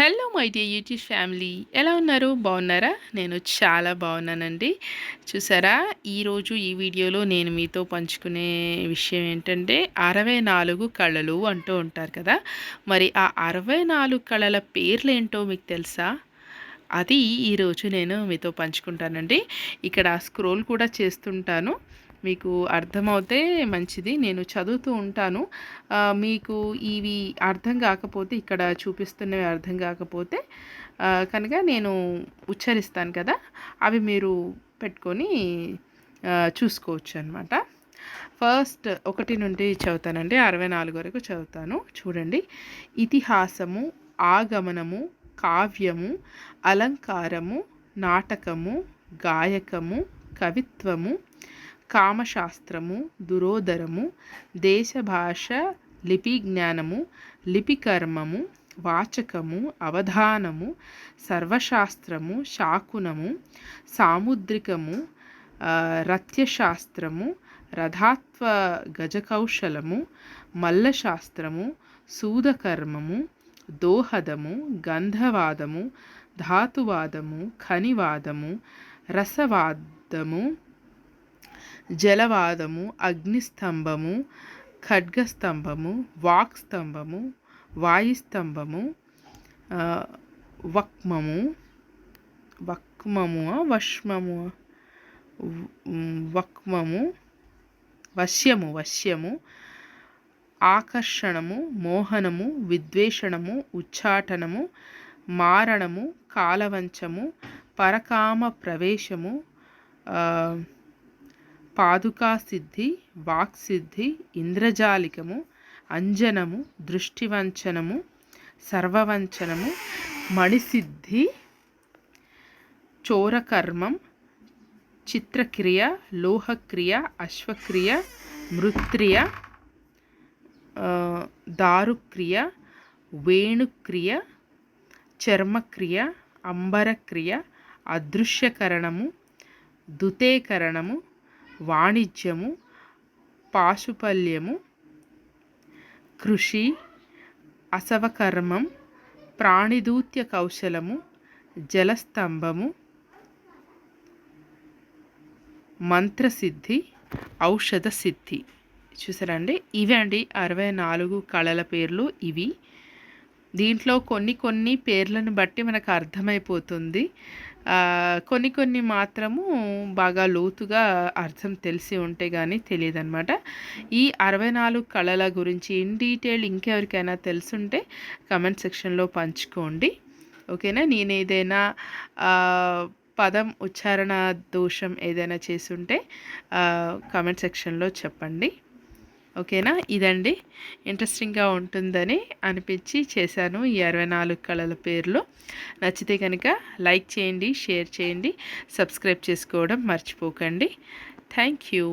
Hello my dear YouTube family ఎలా ఉన్నారు? బాగున్నారా? నేను చాలా బాగున్నానండి. చూసారా? ఈరోజు ఈ వీడియోలో నేను మీతో పంచుకునే విషయం ఏంటంటే అరవై నాలుగు కళలు అంటూ ఉంటారు కదా? మరి ఆ అరవై నాలుగు కళల పేర్లు ఏంటో మీకు తెలుసా? అది ఈరోజు నేను మీతో పంచుకుంటానండి. ఇక్కడ స్క్రోల్ కూడా చేస్తుంటాను. మీకు అర్థమవుతే మంచిది. నేను చదువుతూ ఉంటాను. మీకు ఇవి అర్థం కాకపోతే ఇక్కడ చూపిస్తున్నవి అర్థం కాకపోతే కనుక నేను ఉచ్చరిస్తాను కదా. అవి మీరు పెట్టుకొని చూసుకోవచ్చు అనమాట ఫస్ట్ ఒకటి నుండి చదువుతానండి. అరవై నాలుగు వరకు చదువుతాను. చూడండి. ఇతిహాసము ఆగమనము కావ్యము అలంకారము నాటకము గాయకము కవిత్వము కామశాస్త్రము దురోదరము దేశభాష లిపి జ్ఞానము లిపికర్మము వాచకము అవధానము సర్వశాస్త్రము శాకునము సాముద్రికము రత్యశాస్త్రము రథాత్వ గజకౌశలము మల్లశాస్త్రము సూదకర్మము దోహదము గంధవాదము ధాతువాదము ఖనివాదము రసవాదము జలవాదము అగ్నిస్తంభము ఖడ్గస్తంభము వాక్స్తంభము వాయుస్తంభము వక్మము వక్మము వష్మము వక్మము వశ్యము వశ్యము ఆకర్షణము మోహనము విద్వేషణము ఉచ్చాటనము మారణము కాలవంచము పరకామ ప్రవేశము పాదుకా సిద్ధి వాక్సిద్ధి ఇంద్రజాలికము అంజనము దృష్టివంచనము సర్వవంచనము మణిసిద్ధి చోరకర్మం చిత్రక్రియ లోహక్రియ అశ్వక్రియ మృత్రియ దారుక్రియ వేణుక్రియ చర్మక్రియ అంబరక్రియ అదృశ్యకరణము దుతేకరణము వాణిజ్యము పాశుపల్యము కృషి అసవకర్మం ప్రాణిదూత్య కౌశలము జలస్తంభము మంత్రసిద్ధి ఔషధ సిద్ధి చూసారండి ఇవి అండి అరవై నాలుగు కళల పేర్లు ఇవి. దీంట్లో కొన్ని కొన్ని పేర్లను బట్టి మనకు అర్థమైపోతుంది. కొన్ని కొన్ని మాత్రము బాగా లోతుగా అర్థం తెలిసి ఉంటే కానీ తెలియదు అనమాట ఈ అరవై నాలుగు కళల గురించి ఇన్ డీటెయిల్ ఇంకెవరికైనా తెలుసుంటే కమెంట్ సెక్షన్లో పంచుకోండి. ఓకేనా? నేను ఏదైనా పదం ఉచ్చారణ దోషం ఏదైనా చేసుంటే కమెంట్ సెక్షన్లో చెప్పండి. ఓకేనా? ఇదండి. ఇంట్రెస్టింగ్గా ఉంటుందని అనిపించి చేశాను ఈ అరవై నాలుగు కళల పేర్లు. నచ్చితే కనుక లైక్ చేయండి షేర్ చేయండి సబ్స్క్రైబ్ చేసుకోవడం మర్చిపోకండి. Thank you.